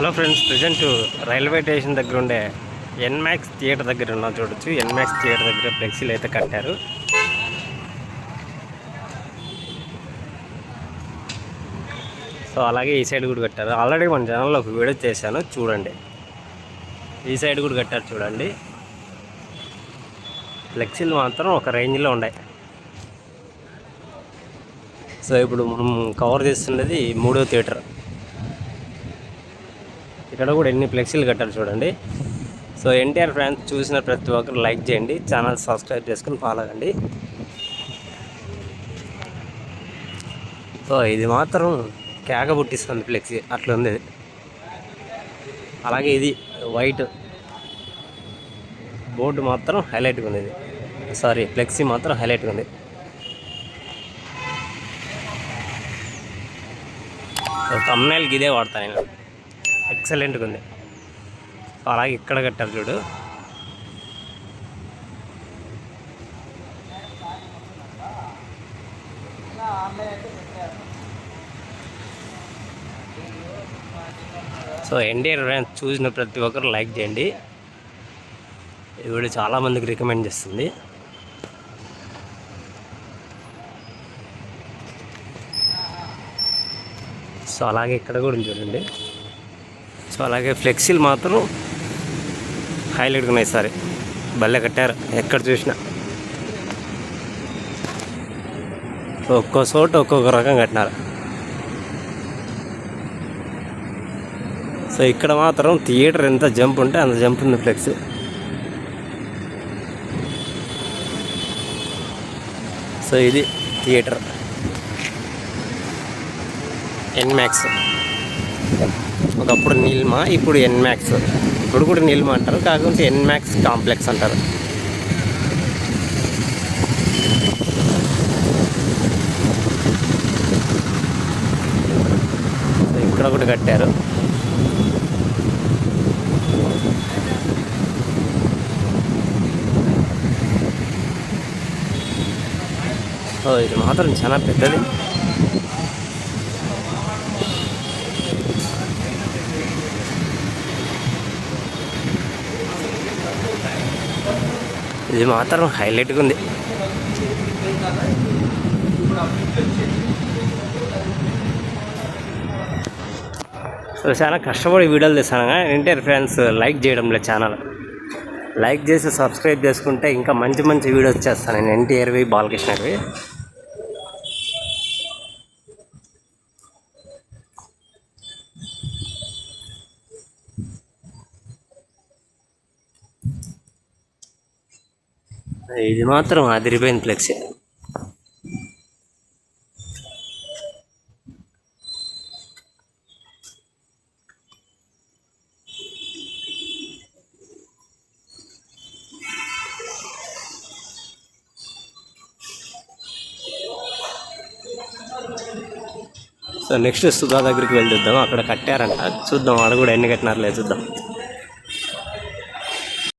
Hello friends present railway station దగ్గర ఉండే ఎన్మాక్స్ theatre దగ్గర ఉన్నాం చూడొచ్చు. ఎన్మాక్స్ థియేటర్ దగ్గర ఫ్లెక్సీలు అయితే కట్టారు. సో అలాగే ఈ సైడ్ కూడా కట్టారు. ఆల్రెడీ మన ఛానల్లో ఒక వీడియో చేశాను చూడండి. ఈ సైడ్ కూడా కట్టారు చూడండి. ఫ్లెక్సీలు మాత్రం ఒక రేంజ్లో ఉన్నాయి. సో ఇప్పుడు మనం కవర్ చేస్తున్నది మూడో థియేటర్. ఇక్కడ కూడా ఎన్ని ఫ్లెక్సీలు కట్టారు చూడండి. సో ఎన్టీఆర్ ఫ్యాన్స్ చూసిన ప్రతి ఒక్కరు లైక్ చేయండి ఛానల్ సబ్స్క్రైబ్ చేసుకుని ఫాలో అవ్వండి. సో ఇది మాత్రం కేక పుట్టిస్తుంది ఫ్లెక్సీ అట్లా ఉంది. అలాగే ఇది వైట్ బోర్డు మాత్రం హైలైట్గా ఉంది ఇది. సారీ ఫ్లెక్సీ మాత్రం హైలైట్గా ఉంది. సో తమ్నైల్కి ఇదే వాడతాను నేను. ఎక్సలెంట్గా ఉంది. సో అలాగే ఇక్కడ కట్టారు చూడు. సో ఎన్టీఆర్ ఫ్యాన్స్ చూసిన ప్రతి ఒక్కరు లైక్ చేయండి. ఈ చాలామందికి రికమెండ్ చేస్తుంది. సో అలాగే ఇక్కడ కూడా చూడండి. సో అలాగే ఫ్లెక్సీలు మాత్రం హైలైట్గా ఉన్నాయి సరే. భలే కట్టారు. ఎక్కడ చూసినా. ఒక్కో చోట ఒక్కొక్క రకం కట్టినారు. సో ఇక్కడ మాత్రం థియేటర్ ఎంత జంప్ ఉంటే అంత జంప్ ఉంది ఫ్లెక్స్. సో ఇది థియేటర్. ఎన్మాక్స్ ఒకప్పుడు నీల్మా ఇప్పుడు ఎన్మాక్స్. ఇప్పుడు కూడా నీల్మా అంటారు కాకపోతే ఎన్మాక్స్ కాంప్లెక్స్ అంటారు. ఇక్కడ ఒకటి కట్టారు. ఇది మాత్రం చాలా పెద్దది. ఇది మాత్రం హైలైట్గా ఉంది. సో చాలా కష్టపడి వీడియోలు తీస్తాను కానీ ఎన్టీఆర్ ఫ్రెండ్స్ లైక్ చేయడం లేదు ఛానల్. లైక్ చేసి సబ్స్క్రైబ్ చేసుకుంటే ఇంకా మంచి మంచి వీడియోస్ చేస్తాను. నేను ఎన్టీఆర్వి బాలకృష్ణవి. ఇది మాత్రం అదిరిపోయింది ఫ్లెక్సీ. సో నెక్స్ట్ సుధా దగ్గరికి వెళ్తుద్దాం అక్కడ కట్టారంట. చూద్దాం ఆడ కూడా ఎన్ని కట్టినారులే చూద్దాం.